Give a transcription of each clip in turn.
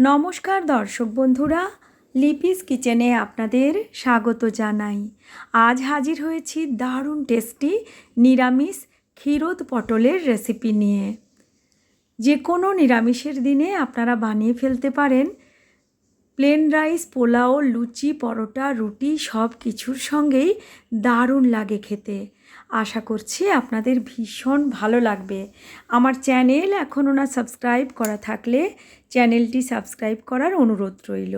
নমস্কার দর্শক বন্ধুরা, লিপিস কিচেনে আপনাদের স্বাগত জানাই। আজ হাজির হয়েছি দারুণ টেস্টি নিরামিষ ক্ষীরোদ পটলের রেসিপি নিয়ে। যে কোনো নিরামিষের দিনে আপনারা বানিয়ে ফেলতে পারেন। প্লেন রাইস, পোলাও, লুচি, পরোটা, রুটি সব কিছুর সঙ্গেই দারুণ লাগে খেতে। আশা করছি আপনাদের ভীষণ ভালো লাগবে। আমার চ্যানেল এখনও না সাবস্ক্রাইব করা থাকলে চ্যানেলটি সাবস্ক্রাইব করার অনুরোধ রইল।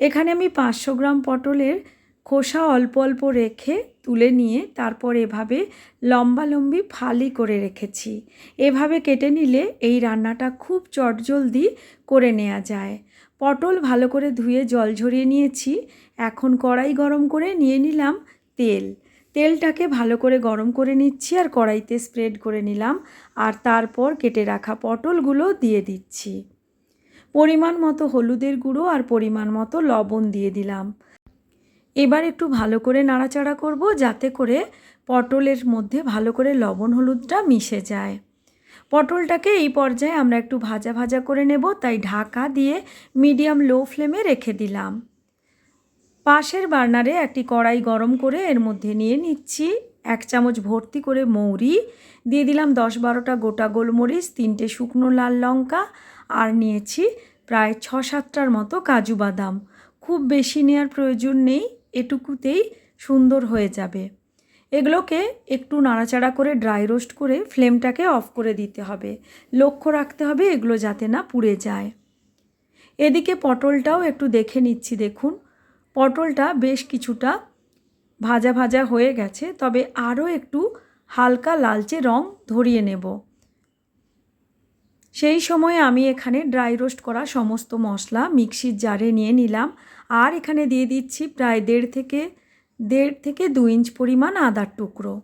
এখানে আমি পাঁচশো গ্রাম পটলের খোসা অল্প অল্প রেখে তুলে নিয়ে তারপর এভাবে লম্বালম্বি ফালি করে রেখেছি। এভাবে কেটে নিলে এই রান্নাটা খুব চটজলদি করে নেওয়া যায়। পটল ভালো করে ধুয়ে জল ঝরিয়ে নিয়েছি। এখন কড়াই গরম করে নিয়ে নিলাম তেল। তেলটাকে ভালো করে গরম করে নিচ্ছি আর কড়াইতে স্প্রেড করে নিলাম। আর তারপর কেটে রাখা পটলগুলো দিয়ে দিচ্ছি। পরিমাণ মতো হলুদের গুঁড়ো আর পরিমাণ মতো লবণ দিয়ে দিলাম। এবার একটু ভালো করে নাড়াচাড়া করব যাতে করে পটলের মধ্যে ভালো করে লবণ হলুদটা মিশে যায়। পটলটাকে এই পর্যায়ে আমরা একটু ভাজা ভাজা করে নেব, তাই ঢাকা দিয়ে মিডিয়াম লো ফ্লেমে রেখে দিলাম। পাশের বার্নারে একটি কড়াই গরম করে এর মধ্যে নিয়ে নিচ্ছি এক চামচ ভর্তি করে মৌরি, দিয়ে দিলাম দশ বারোটা গোটা গোলমরিচ, তিনটে শুকনো লাল লঙ্কা, আর নিয়েছি প্রায় ছ সাতটার মতো কাজু বাদাম। খুব বেশি নেওয়ার প্রয়োজন নেই, এটুকুতেই সুন্দর হয়ে যাবে। এগুলোকে একটু নাড়াচাড়া করে ড্রাই রোস্ট করে ফ্লেমটাকে অফ করে দিতে হবে। লক্ষ্য রাখতে হবে এগুলো যাতে না পুড়ে যায়। এদিকে পটলটাও একটু দেখে নিচ্ছি, দেখুন। পটলটা বেশ কিছুটা ভাজা ভাজা হয়ে গেছে, তবে আরও একটু হালকা লালচে রং ধরিয়ে নেব। সেই সময় আমি এখানে ড্রাই রোস্ট করা সমস্ত মশলা মিক্সির জারে নিয়ে নিলাম, আর এখানে দিয়ে দিচ্ছি প্রায় দেড় থেকে দেড় থেকে দু ইঞ্চ পরিমাণ আদার টুকরো।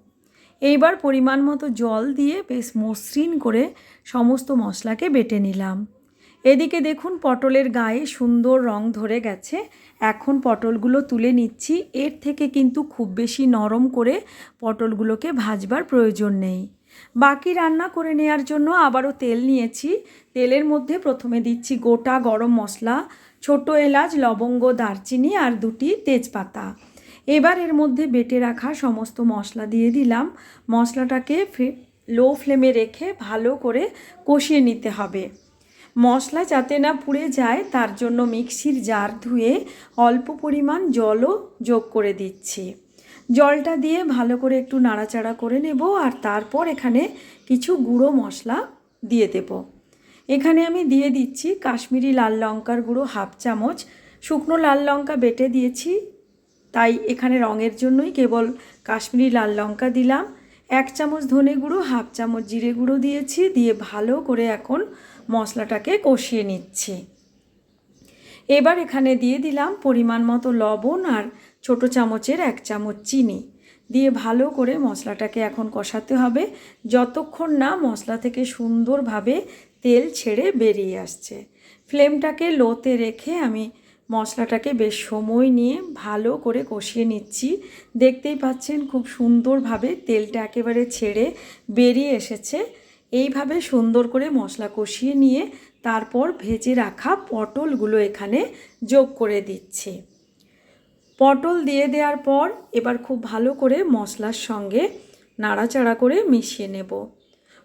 এইবার পরিমাণ মতো জল দিয়ে বেশ মসৃণ করে সমস্ত মশলাকে বেটে নিলাম। এদিকে দেখুন, পটলের গায়ে সুন্দর রং ধরে গেছে। এখন পটলগুলো তুলে নিচ্ছি। এর থেকে কিন্তু খুব বেশি নরম করে পটলগুলোকে ভাজবার প্রয়োজন নেই। বাকি রান্না করে নেওয়ার জন্য আবারও তেল নিয়েছি। তেলের মধ্যে প্রথমে দিচ্ছি গোটা গরম মশলা, ছোট এলাচ, লবঙ্গ, দারচিনি আর দুটি তেজপাতা। এবার এর মধ্যে বেটে রাখা সমস্ত মশলা দিয়ে দিলাম। মশলাটাকে লো ফ্লেমে রেখে ভালো করে কষিয়ে নিতে হবে। মশলা যাতে না পুড়ে যায়, তার জন্য মিক্সির জার ধুয়ে অল্প পরিমাণ জলও যোগ করে দিচ্ছি। জলটা দিয়ে ভালো করে একটু নাড়াচাড়া করে নেব আর তারপর এখানে কিছু গুঁড়ো মশলা দিয়ে দেব। এখানে আমি দিয়ে দিচ্ছি কাশ্মীরি লাল লঙ্কার গুঁড়ো হাফ চামচ। শুকনো লাল লঙ্কা বেটে দিয়েছি, তাই এখানে রঙের জন্যই কেবল কাশ্মীরি লাল লঙ্কা দিলাম। এক চামচ ধনে গুঁড়ো, হাফ চামচ জিরে গুঁড়ো দিয়েছি, দিয়ে ভালো করে এখন মশলাটাকে কষিয়ে নিচ্ছি। এবার এখানে দিয়ে দিলাম পরিমাণ মতো লবণ আর ছোট চামচের এক চামচ চিনি। দিয়ে ভালো করে মশলাটাকে এখন কষাতে হবে, যতক্ষণ না মশলা থেকে সুন্দরভাবে তেল ছেড়ে বেরিয়ে আসছে। ফ্লেমটাকে লোতে রেখে আমি মশলাটাকে বেশ সময় নিয়ে ভালো করে কষিয়ে নিচ্ছি। দেখতেই পাচ্ছেন খুব সুন্দরভাবে তেলটা একেবারে ছেড়ে বেরিয়ে এসেছে। এইভাবে সুন্দর করে মশলা কষিয়ে নিয়ে তারপর ভেজে রাখা পটলগুলো এখানে যোগ করে দিচ্ছি। পটল দিয়ে দেওয়ার পর এবার খুব ভালো করে মশলার সঙ্গে নাড়াচাড়া করে মিশিয়ে নেব।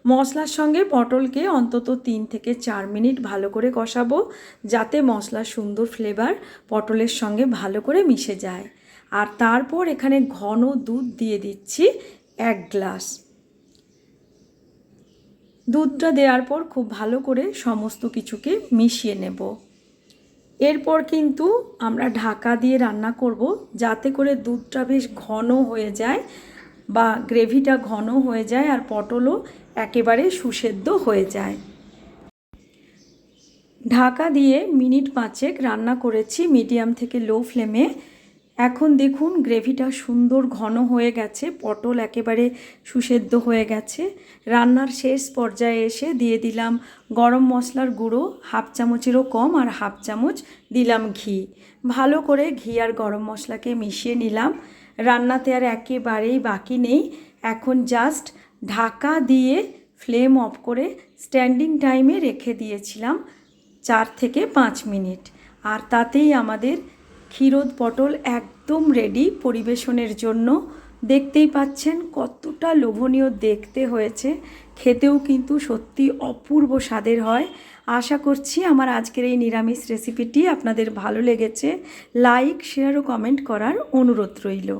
মশলার সঙ্গে পটলকে অন্তত তিন থেকে চার মিনিট ভালো করে কষাবো, যাতে মশলার সুন্দর ফ্লেভার পটলের সঙ্গে ভালো করে মিশে যায়। আর তারপর এখানে ঘন দুধ দিয়ে দিচ্ছি এক গ্লাস। দুধটা দেওয়ার পর খুব ভালো করে সমস্ত কিছুকে মিশিয়ে নেব। এরপর কিন্তু আমরা ঢাকা দিয়ে রান্না করব, যাতে করে দুধটা বেশ ঘন হয়ে যায় বা গ্রেভিটা ঘন হয়ে যায় আর পটলও একেবারে সুসেদ্ধ হয়ে যায়। ঢাকা দিয়ে মিনিট পাঁচেক রান্না করেছি মিডিয়াম থেকে লো ফ্লেমে। এখন দেখুন গ্রেভিটা সুন্দর ঘন হয়ে গেছে, পটল একেবারে সুসেদ্ধ হয়ে গেছে। রান্নার শেষ পর্যায়ে এসে দিয়ে দিলাম গরম মশলার গুঁড়ো, হাফ চামচেরও কম আর হাফ চামচ দিলাম ঘি। ভালো করে ঘি আর গরম মশলাকে মিশিয়ে নিলাম। রান্নাতে আর একেবারেই বাকি নেই। এখন জাস্ট ঢাকা দিয়ে ফ্লেম অফ করে স্ট্যান্ডিং টাইমে রেখে দিয়েছিলাম চার থেকে পাঁচ মিনিট। আর তাতেই আমাদের ক্ষীরোদ পটল একদম রেডি পরিবেশনের জন্য। দেখতেই পাচ্ছেন কতটা লোভনীয় দেখতে হয়েছে। খেতেও কিন্তু সত্যি অপূর্ব স্বাদের হয়। আশা করছি আমার আজকের এই নিরামিষ রেসিপিটি আপনাদের ভালো লেগেছে। লাইক শেয়ার ও কমেন্ট করার অনুরোধ রইল।